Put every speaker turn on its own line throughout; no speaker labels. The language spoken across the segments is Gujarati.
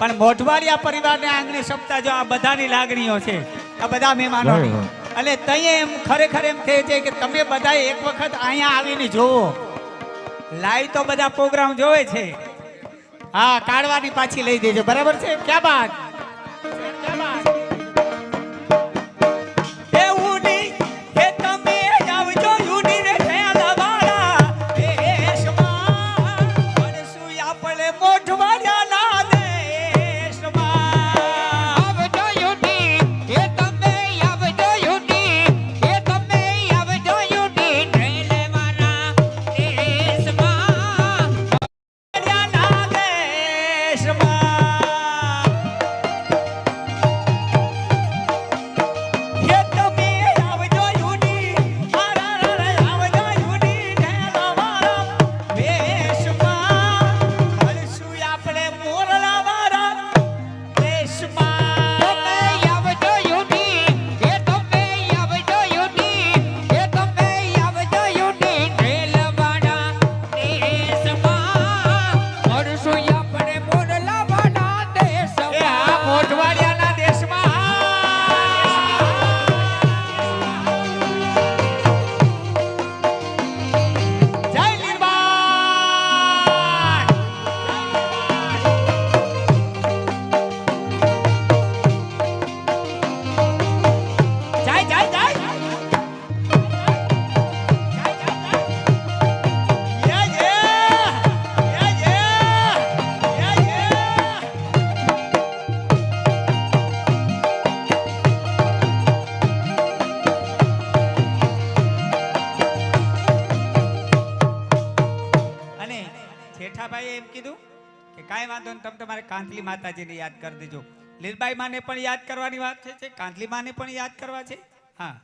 પણ મોઢવાડિયા પરિવારને આંગણે સપ્તાહ જો આ બધાની લાગણીઓ છે આ બધા મહેમાનોની.
એટલે
અને તઈએ એમ ખરેખર એમ કહે છે કે તમે બધા એક વખત અહીંયા આવીને જોવો લાઈવ તો બધા પ્રોગ્રામ જોવે છે. હા કાઢવાની પાછી લઈ દેજો બરાબર છે? ક્યાં બાત? કાંતલી માતાજીને યાદ કરી દેજો. લીલબાઈ માને પણ યાદ કરવાની વાત છે કાંતલી માને પણ યાદ કરવા છે? હા.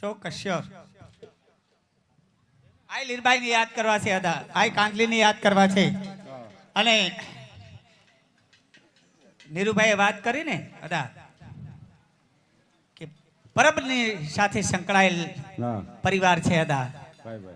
ચોક્કસ શ્યોર આય લીલબાઈ ને યાદ કરવા છે અદા. આઈ કાંતલીને યાદ કરવા છે. અને નીરુભાઈએ વાત કરી ને અદા કે પરબની સાથે સંકળાયેલ પરિવાર છે અદા.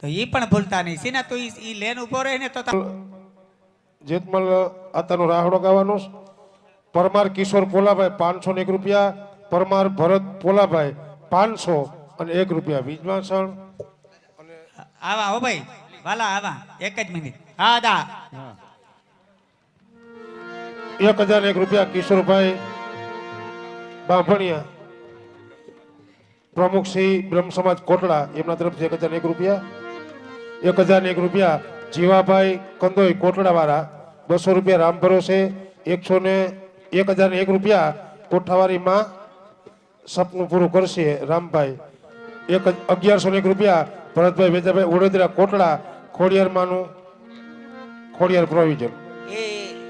તો એ પણ ભૂલતા નહીં. સીના તો એ લેન ઊભો રહે ને તો
જેતમલ આતાનો રાહડો ગાવાનો છે. પરમાર કિશોર પોલાભાઈ પાંચસો ને એક રૂપિયા પરમાર ભરત પોલાભાઈ પાંચસો અને એક રૂપિયા. વિજમાસણ
આવા હો ભાઈ. વાલા આવા. એક જ મિનિટ. હા દા.
એક હજાર એક રૂપિયા કિશોરભાઈ બાંભણિયા. પ્રમુખ શ્રી બ્રહ્મ સમાજ કોટડા, એમના તરફથી એક હજાર એક રૂપિયા, એક હજાર એક રૂપિયા જીવાભાઈ કંદોઈ કોટડા વાળા બસો રૂપિયા રામ ભરોસે, એકસો ને એક હજાર એક રૂપિયા કોઠાવારીમાં સપનું પૂરું કરશે રામભાઈ. એક અગિયારસો એક રૂપિયા ભરતભાઈ વેજાભાઈ વડોદરા કોટડા ખોડિયારમાંનું ખોડિયાર પ્રોવિઝન.
એ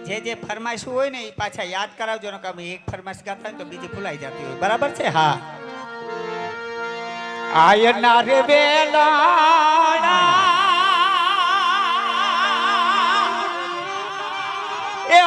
જે જે ફરમાઈશું હોય ને એ પાછા યાદ કરાવજો ને કે અમે એક ફરમાઈશ ગાતા તો બીજી ભૂલાઈ જતી હોય. બરાબર છે? હા. આયના રે વેલાણા એ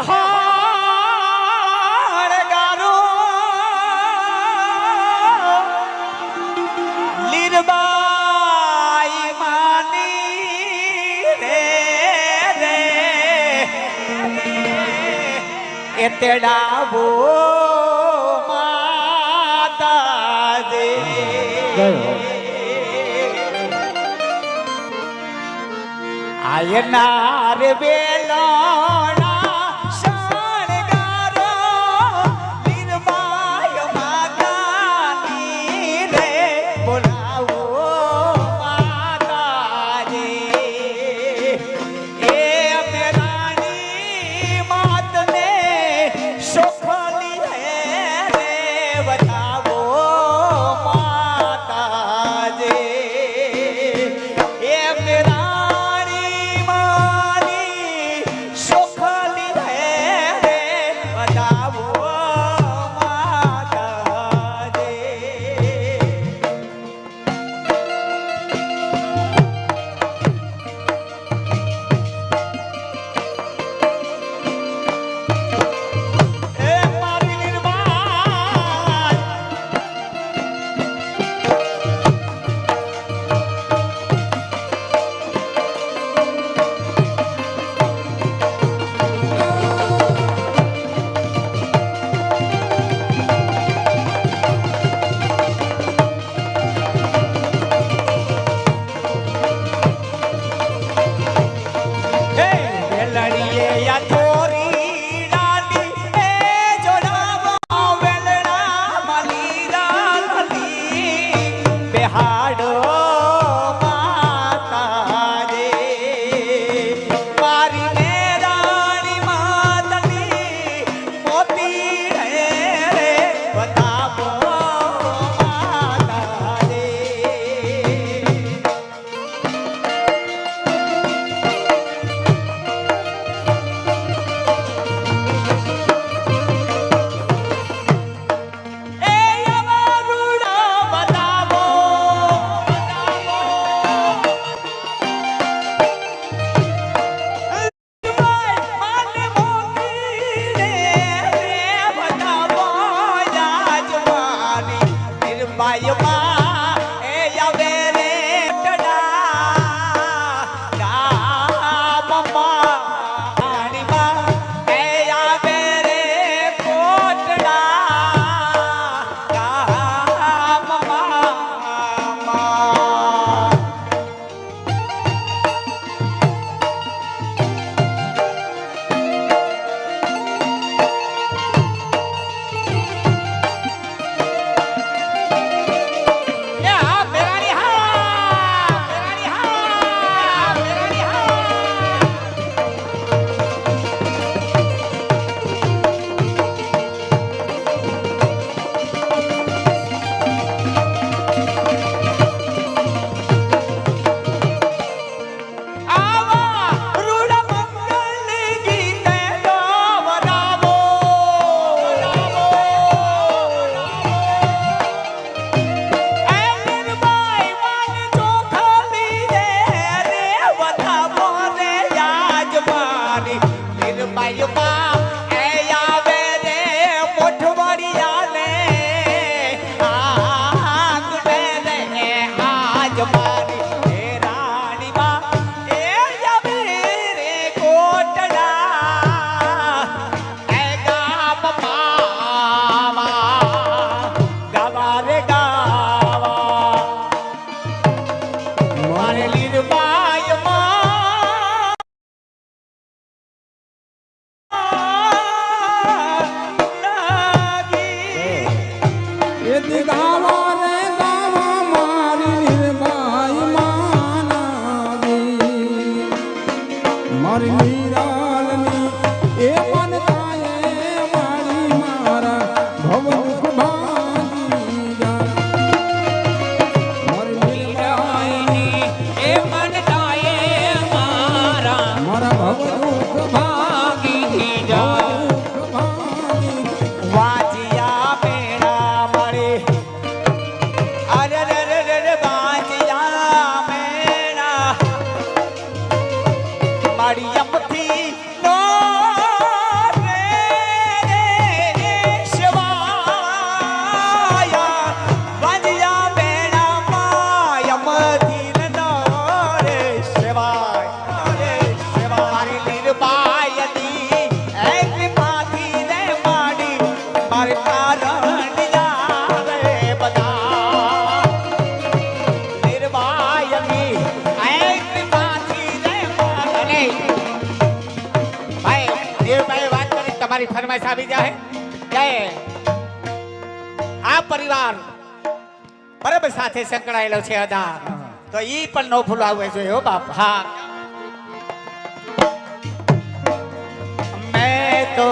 એ તેડાવો அயனாறு பேர் Yeah. You're mind. ફરમાઈશ આવી જાય જય. આ પરિવાર પરબ સાથે સંકળાયેલો છે અદાન તો ઈ પણ ન ભૂલાવે છે હો બાપ. હા.
મેં તો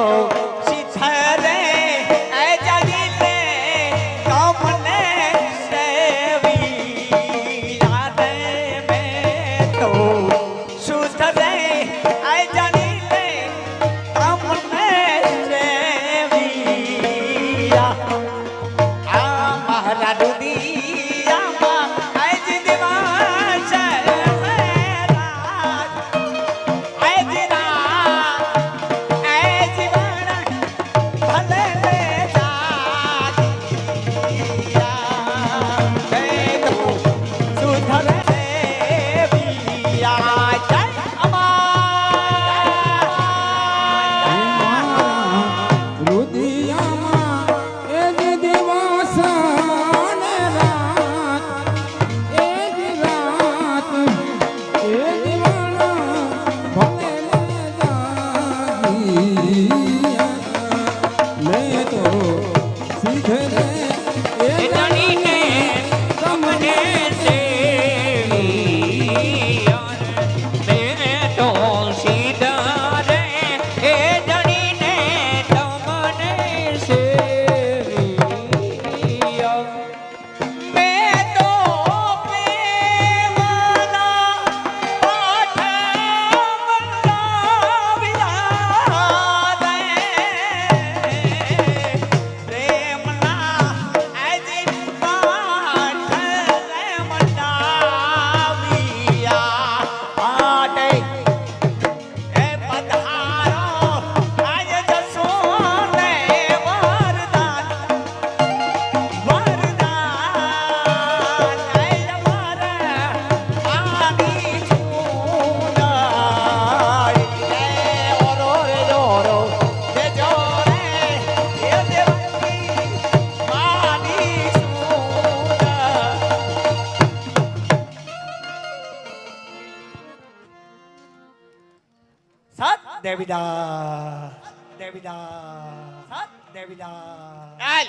દેવીદાસ. દેવીદાસ. દેવીદાસ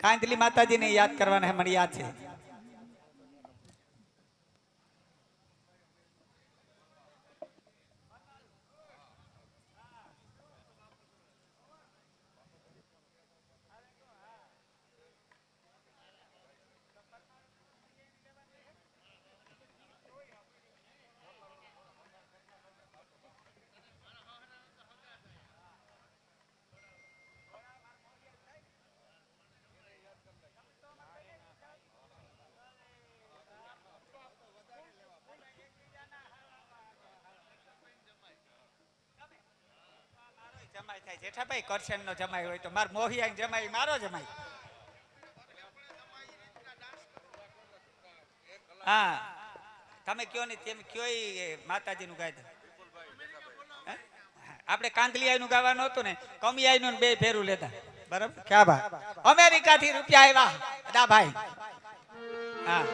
કાંતલી માતાજીને યાદ કરવાને મને યાદ છે. થાય જેઠાભાઈ કરશન નો જમાઈ હોય તો માર મોહિયા જમાઈ મારો જમાઈ. હા. તમે કયો ને તેમ કયો માતાજીનું ગાય આપણે કાંદલિયાઈ નું ગાવાનું હતું ને કમિયાઈ નું બે ફેરું લેતા. બરાબર? ક્યાં ભાઈ? અમેરિકા થી રૂપિયા આવ્યા દા ભાઈ. હા.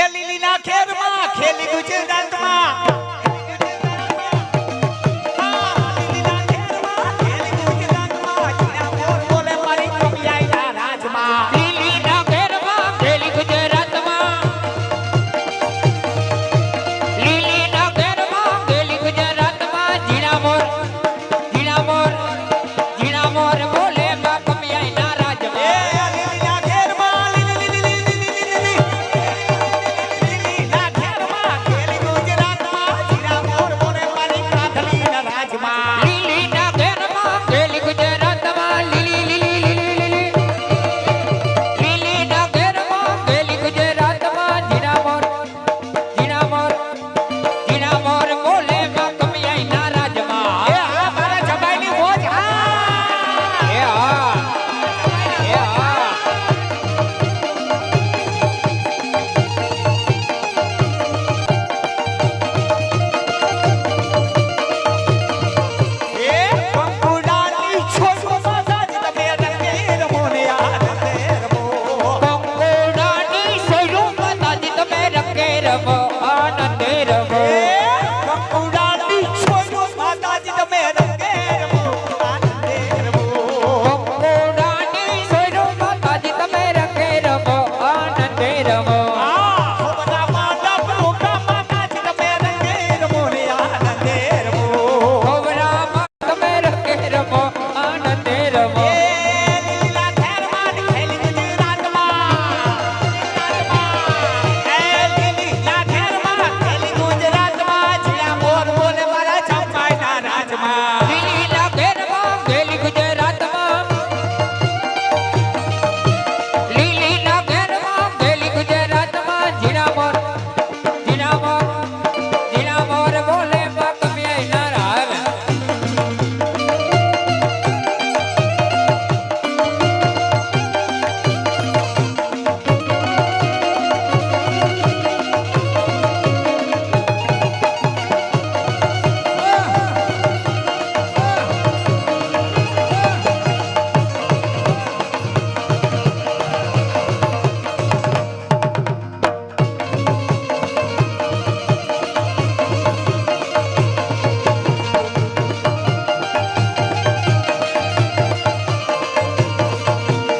એ લીલીના ખેરમાં ખેલી ગુજરાતમાં.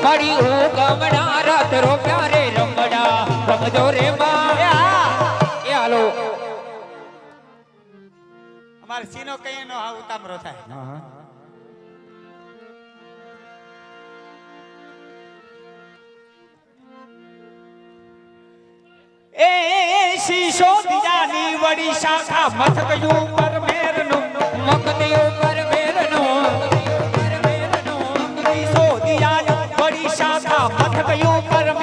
કડી હું
ગમણા પ્યારે રમડા. રમજો રે
એ
હાલો.
અમાર સીનો કઈ નો હા ઉતામરો થાય. એ શીશો બીજાની વડી શાખા મથક યુ પર મથકયું પર